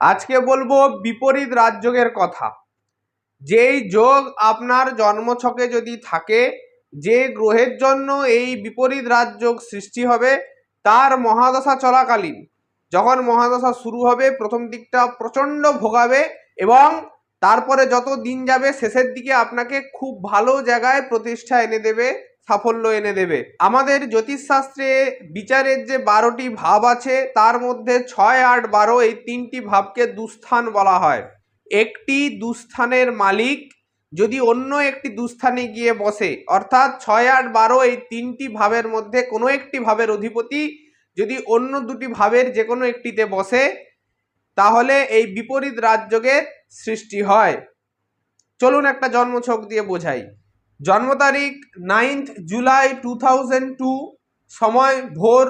আজকে বলব বিপরীত রাজযোগের কথা। যেই যোগ আপনার জন্মছকে যদি থাকে, যে গ্রহের জন্য এই বিপরীত রাজযোগ সৃষ্টি হবে, তার মহাদশা চলাকালীন, যখন মহাদশা শুরু হবে, প্রথম দিকটা প্রচণ্ড ভোগাবে এবং তারপরে যত দিন যাবে, শেষের দিকে আপনাকে খুব ভালো জায়গায় প্রতিষ্ঠা এনে দেবে। সাফল্য এনে দেবে। আমাদের জ্যোতিষশাস্ত্রে বিচারের যে বারোটি ভাব আছে, তার মধ্যে ছয়, আট, বারো এই তিনটি ভাবকে দুস্থান বলা হয়। একটি দুস্থানের মালিক যদি অন্য একটি দুস্থানে গিয়ে বসে, অর্থাৎ ছয়, আট, বারো এই তিনটি ভাবের মধ্যে কোনো একটি ভাবের অধিপতি যদি অন্য দুটি ভাবের যে কোনো একটিতে বসে, তাহলে এই বিপরীত রাজযোগের সৃষ্টি হয়। চলুন একটা জন্মছক দিয়ে বোঝাই। জন্ম তারিখ ninth July two thousand two সময় ভোর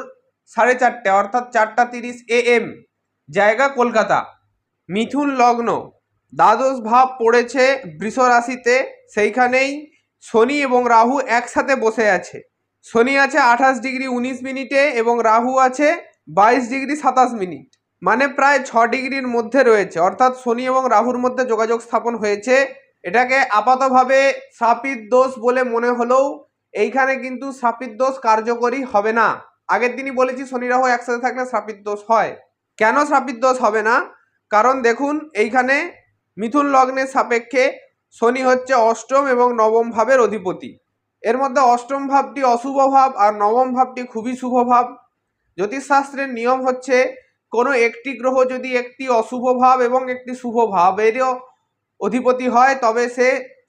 সাড়ে চারটে, অর্থাৎ চারটা তিরিশ এ এম জায়গা কলকাতা, মিথুন লগ্ন। দ্বাদশ ভাব পড়েছে বৃষ রাশিতে, সেইখানেই শনি এবং রাহু একসাথে বসে আছে। শনি আছে আঠাশ ডিগ্রি উনিশ মিনিটে এবং রাহু আছে বাইশ ডিগ্রি সাতাশ মিনিট মানে প্রায় ছ ডিগ্রির মধ্যে রয়েছে। অর্থাৎ শনি এবং রাহুর মধ্যে যোগাযোগ স্থাপন হয়েছে এটাকে আপাতভাবে শ্রাপিত দোষ বলে মনে হলেও এইখানে কিন্তু শ্রাপিত দোষ কার্যকরী হবে না। আগের দিনই বলেছি শনি রাহু একসাথে থাকলে শ্রাপিত দোষ হয়। কেন শ্রাপিত দোষ হবে না? কারণ দেখুন, এইখানে মিথুন লগ্নের সাপেক্ষে শনি হচ্ছে অষ্টম এবং নবম ভাবের অধিপতি। এর মধ্যে অষ্টম ভাবটি অশুভ ভাব আর নবম ভাবটি খুবই শুভ ভাব। জ্যোতিষশাস্ত্রের নিয়ম হচ্ছে কোনো একটি গ্রহ যদি একটি অশুভ ভাব এবং একটি শুভ ভাবেরও অধিপতি হয়, তবে সে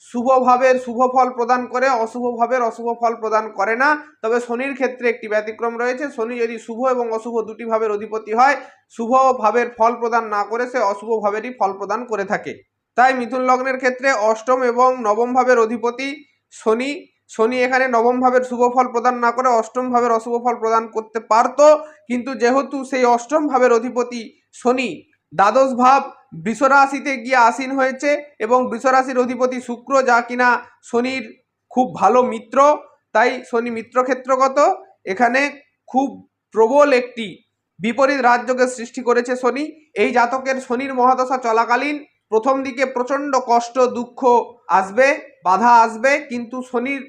শুভ ভাবের শুভ ফল প্রদান করে অশুভ ভাবের অশুভ ফল প্রদান করে না। তবে শনির ক্ষেত্রে একটি ব্যতিক্রম রয়েছে, শনি যদি শুভ এবং অশুভ দুটি ভাবের অধিপতি হয়, শুভ ভাবের ফল প্রদান না করে সে অশুভ ভাবেরই ফল প্রদান করে থাকে। তাই মিথুন লগ্নের ক্ষেত্রে অষ্টম এবং নবম ভাবের অধিপতি শনি। শনি এখানে নবম ভাবের শুভ ফল প্রদান না করে অষ্টম ভাবের অশুভ ফল প্রদান করতে পারতো, কিন্তু যেহেতু সেই অষ্টম ভাবের অধিপতি শনি দ্বাদশ ভাব বৃষরাশিতে গিয়ে আসীন হয়েছে এবং বৃষরাশির অধিপতি শুক্র, যা কিনা শনির খুব ভালো মিত্র, তাই শনি মিত্র ক্ষেত্রগত এখানে খুব প্রবল একটি বিপরীত রাজ্যকে সৃষ্টি করেছে শনি। এই জাতকের শনির মহাদশা চলাকালীন প্রথম দিকে প্রচণ্ড কষ্ট, দুঃখ আসবে, বাধা আসবে, কিন্তু শনির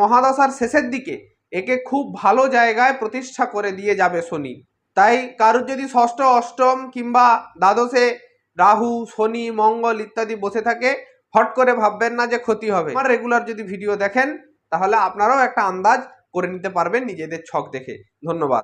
মহাদশার শেষের দিকে একে খুব ভালো জায়গায় প্রতিষ্ঠা করে দিয়ে যাবে শনি। তাই কারোর যদি ষষ্ঠ, অষ্টম কিংবা দ্বাদশে রাহু, শনি, মঙ্গল ইত্যাদি বসে থাকে হট করে ভাববেন না যে ক্ষতি হবে। আমার রেগুলার যদি ভিডিও দেখেন, তাহলে আপনারাও একটা আন্দাজ করে নিতে পারবেন নিজেদের ছক দেখে। ধন্যবাদ।